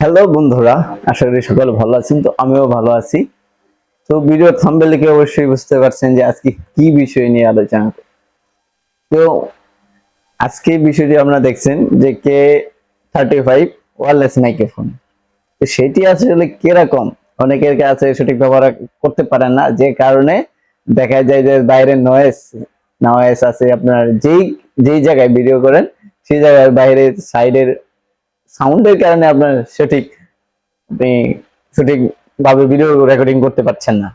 Hello বন্ধুরা, আশা করি সকলে ভালো আছেন, তো আমিও ভালো আছি। তো ভিডিও থাম্বেল দেখে অবশ্যই বুঝতে পারছেন যে আজকে কি বিষয় নিয়ে আলোচনা। তো আজকে বিষয়টি আপনারা দেখছেন যে K thirty five wireless microphone তো সেটি আসলে কীরকম? অনেকের কাছে সঠিক ব্যবহার করতে পারেন না, যে কারণে দেখা যায় যে বাইরে নয়েস নয়েস আছে, আপনার যেই যেই জায়গায় ভিডিও করেন, সেই জায়গায় বাইরে সাইডের সাউন্ডের কারণে আপনার সঠিক, আপনি সঠিক ভাবে ভিডিও রেকর্ডিং করতে পারছেন না।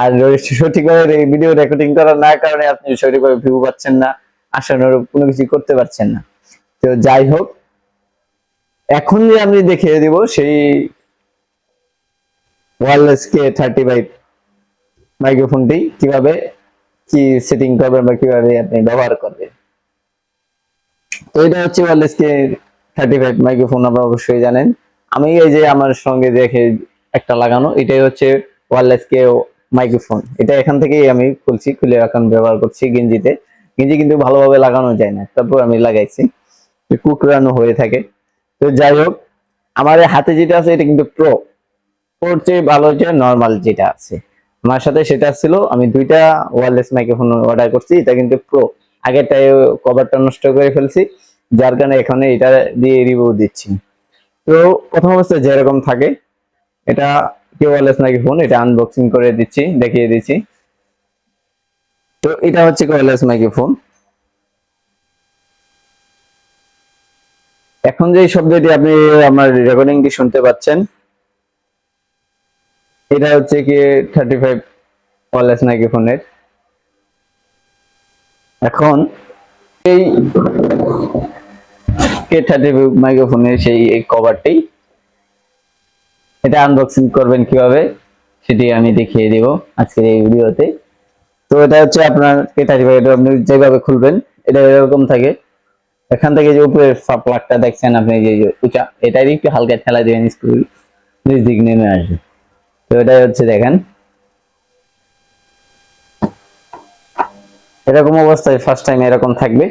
আর সঠিকভাবে ভিডিও রেকর্ডিং করার না কারণে আপনি সঠিকভাবে ভিউ পাচ্ছেন না আশানুরূপ কোনো কিছু করতে পারছেন না। তো যাই হোক, এখন যে আমি দেখিয়ে দিব সেই ওয়ারলেস কে থার্টি ফাইভ মাইক্রোফোনটি কীভাবে, কি সেটিং করবেন বা কীভাবে আপনি ব্যবহার করবেন। তো এটা হচ্ছে wireless K thirty five microphone আপনারা অবশ্যই জানেন। আমি এই যে আমার সঙ্গে দেখে একটা লাগানো, এটাই হচ্ছে ওয়ারলেস কে মাইক্রোফোন এটা এখান থেকেই আমি খুলছি, খুলে এখন ব্যবহার করছি গেঞ্জিতে। গেঞ্জি কিন্তু ভালোভাবে লাগানো যায় না, তারপর আমি লাগাইছি। কুকরানো হয়ে থাকে। তো যাই হোক আমার হাতে যেটা আছে, এটা কিন্তু প্রো ওর চেয়ে ভালো হচ্ছে নর্মাল যেটা আছে। আমার সাথে সেটা ছিল, আমি দুইটা ওয়ারলেস মাইক্রোফোন অর্ডার করছি, এটা কিন্তু প্রো আগেরটাই কভারটা নষ্ট করে ফেলছি। যার কারণে এখানে এটা দিয়ে রিভিউ দিচ্ছি। তো প্রথম অবস্থায় যেরকম থাকে, এটা কি ওয়ারলেস মাইক্রোফোন এটা আনবক্সিং করে দিচ্ছি, দেখিয়ে দিচ্ছি। তো এটা হচ্ছে মাইক্রোফোন এখন যে শব্দটি আপনি আমার রেকর্ডিংটি শুনতে পাচ্ছেন, এটা হচ্ছে কি থার্টি ফাইভ ওয়ারলেস মাইক্রোফোনের এখন এই কে থার্টি মাইক্রোফোনের সেই কভারটি এটা আনবক্সিং করবেন কীভাবে, সেটি আমি দেখিয়ে দিব আজকের এই ভিডিওতে। তো এটা হচ্ছে আপনার কে থার্টি ফাইভ আপনি যেভাবে খুলবেন, এটা এরকম থাকে। এখান থেকে যে উপরের প্লাগটা দেখছেন আপনি, যে উঁচা এটারই একটু হালকা ঠেলা দিবেন স্কুল নিচ দিক নেমে আসবে। তো এটাই হচ্ছে দেখেন। এরকম অবস্থায় ফার্স্ট টাইম এরকম থাকবে।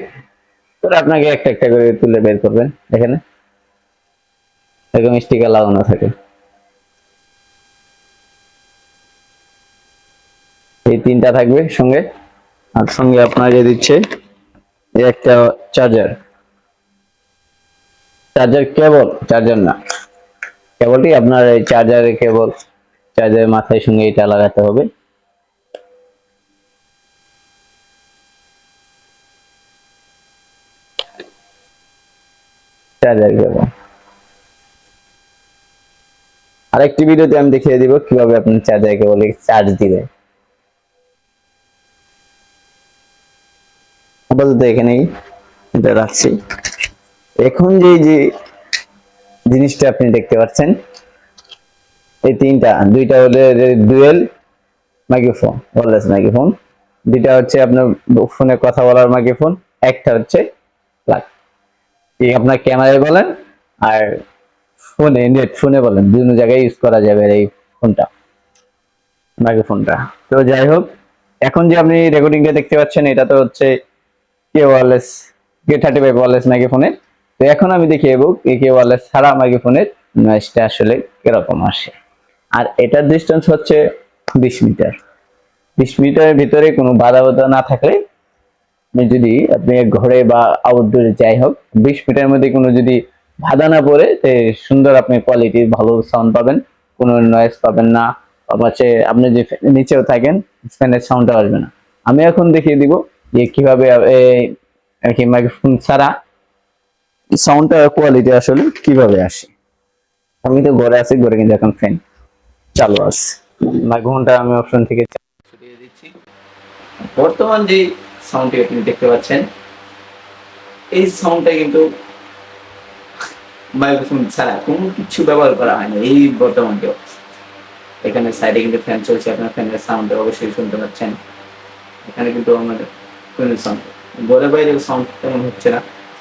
তো আপনাকে একটা একটা করে তুলে বের করবেন এখানে। এরকম স্টিকার লাগানো থাকে। এই তিনটা থাকবে সঙ্গে। আর সঙ্গে আপনার যে দিচ্ছে একটা চার্জার চার্জার কেবল চার্জার না। কেবলটি আপনার এই চার্জারের কেবল চার্জারের মাথায় সঙ্গে এটা লাগাতে হবে। চার্জার কেবল আরেকটি ভিডিওতে আমি দেখিয়ে দিব কীভাবে আপনি চার্জার কেবল চার্জ দিবেন। আপাতত এখানেই এটা রাখছি। এখন যে যে জিনিসটা আপনি দেখতে পাচ্ছেন, এই তিনটা, দুইটা হলে ডুয়েল মাইক্রোফোন ওয়ারলেস মাইক্রোফোন। দুইটা হচ্ছে আপনার ফোনে কথা বলার মাইক্রোফোন, একটা হচ্ছে এই আপনার ক্যামেরায় বলেন আর ফোনে নেট ফোনে বলেন। বিভিন্ন জায়গায় ইউজ করা যাবে এই ফোনটা মাইক্রোফোনটা তো যাই হোক, এখন যে আপনি রেকর্ডিংটা দেখতে পাচ্ছেন, এটা তো হচ্ছে K wireless K thirty five wireless মাইক্রোফোনের তো এখন আমি দেখিয়ে দেবো কে কে ওয়ারলেস ছাড়া মাইক্রোফোনের নয়েজটা আসলে কীরকম আসে। আর এটার ডিস্টেন্স হচ্ছে বিশ মিটার। বিশ মিটারের ভিতরে কোনো বাধা বাধা না থাকলে আপনি যদি আপনি ঘরে বা আউটডোরে যাই হোক, বিশ মিটারের মধ্যে কোনো যদি বাধা না পড়ে, তে সুন্দর আপনি কোয়ালিটির ভালো সাউন্ড পাবেন, কোনো নয়েজ পাবেন না। হচ্ছে আপনি যে নিচেও থাকেন ফ্যানের সাউন্ডটা আসবে না। আমি এখন দেখিয়ে দিব যে কীভাবে কি মাইক্রোফোন ছাড়া সাউন্ডটা কোয়ালিটি আসলে কীভাবে আসে। আমি তো ঘরে আছি, ঘরে কিন্তু এখন ফ্যান চালু আছে। মাইক্রোফোনটা আমি অপশন থেকে বর্তমান যে সাউন্ডটি আপনি দেখতে পাচ্ছেন। এই সাউন্ডটা কিন্তু মাইক্রোফোন ছাড়া কোনো কিছু ব্যবহার করা হয় না, এই বর্তমান এখানে সাইডে কিন্তু ফ্যান চলছে, আপনার ফ্যানের সাউন্ড অবশ্যই শুনতে পাচ্ছেন। এখানে কিন্তু আমাদের কোনো সাউন্ড ঘরে বাইরে সাউন্ড তেমন হচ্ছে না।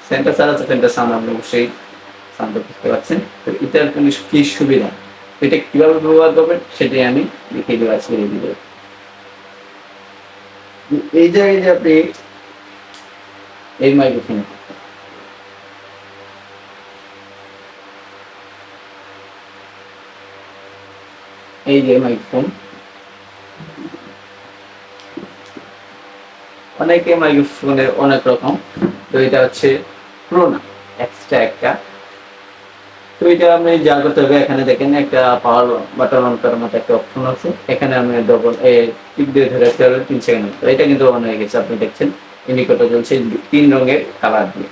ফ্যানটা চালাচ্ছে ফ্যানটা সাউন্ড আপনি অবশ্যই সাউন্ড বুঝতে পারছেন তো এটার কোনো কি সুবিধা? এটা কীভাবে ব্যবহার করবেন, সেটাই আমি দেখিয়ে এই এই জায়গায় যে আপনি এই মাইক্রোফোনে এই যে মাইক্রোফোন অনেকে মাইক্রোফোনের অনেক রকম, তো এটা হচ্ছে প্রোনা এক্সট্রা একটা তো এটা আপনি যা করতে হবে, এখানে দেখেন একটা পাওয়ার বাটন অন করার মতো একটা অপশন আছে। এখানে আপনি ডবল এ টিপ দিয়ে ধরে রাখতে হবে তিন সেকেন্ড তো এটা কিন্তু অন হয়ে গেছে, আপনি দেখছেন। ইন্ডিকেটর জ্বলছে তিন রঙের কালার দিয়ে।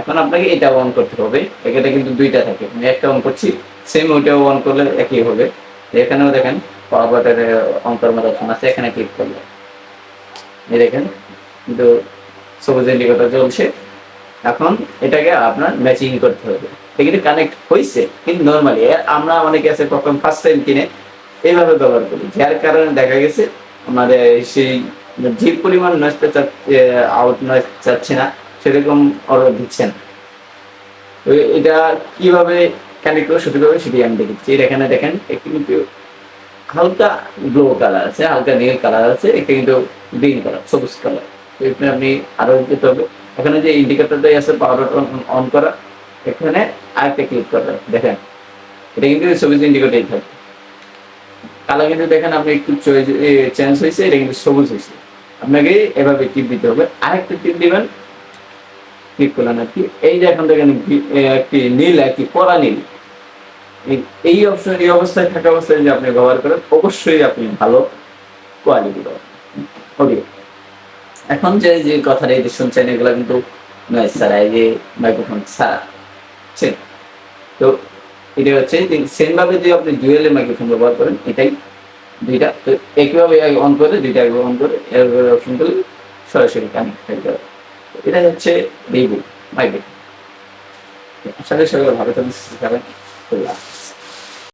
এখন আপনাকে এটা অন করতে হবে। এখানে কিন্তু দুইটা থাকে। আমি একটা অন করছি সেম ওইটাও অন করলে একই হবে। এখানেও দেখেন পাওয়ার বাটনের অন করার মতো অপশন আছে, এখানে ক্লিক করলে। এই দেখেন, কিন্তু সবুজ ইন্ডিকেটর জ্বলছে। এখন এটাকে আপনার ম্যাচিং করতে হবে। কিন্তু কানেক্ট হয়েছে কিন্তু নর্মালি আমরা অনেকে আছে কখন ফার্স্ট টাইম কিনে, এইভাবে ব্যবহার করি। যার কারণে দেখা গেছে, আমাদের সেই যে পরিমাণ নয়েজ আউট নয়েজ চাচ্ছে না, সেরকম অর্ডার দিচ্ছে না এটা কীভাবে কানেক্ট করে সঠিকভাবে সেটি আমি দেখেছি। এখানে দেখেন, একটি কিন্তু হালকা ব্লু কালার আছে, হালকা নীল কালার আছে, একটা কিন্তু গ্রিন কালার সবুজ কালার এখানে আপনি আরও যেতে হবে। এখানে যে ইন্ডিকেটরটাই আছে পাওয়ার অন করা এখানে আরেকটা ক্লিক করবেন, দেখেন। এটা কিন্তু সবুজ ইন্ডিকেটরই থাকে কালার কিন্তু দেখেন আপনি একটু চেঞ্জ হয়েছে, এটা কিন্তু সবুজ হয়েছে। আপনাকে এভাবে টিপ দিতে হবে। আরেকটা টিপ দিবেন ক্লিক করলেন আর কি। এই যে এখন দেখেন একটি নীল, একটি কড়া নীল। এই- অপশন এই অবস্থায় থাকা অবস্থায় যদি আপনি ব্যবহার করেন, অবশ্যই আপনি ভালো কোয়ালিটি পাবেন। ওকে এখন যে যে কথাটা যে শুনছেন, এগুলো কিন্তু নয় ছাড়া এই যে মাইক্রোফোন ছাড়া। ঠিক তো এটা হচ্ছে যে ভাবে যদি আপনি ডুয়েল মাইক্রোফোন ব্যবহার করেন, এটাই দুইটা। তো একইভাবে অন করে, দুইটা অন করে এরভাবে অপশন করলে সরাসরি কানেক্ট হয়ে যাবে। এটা হচ্ছে রিভিউ মাইক্রোফোন আসলে সবাই ভালো থাকবেন হাফেজ।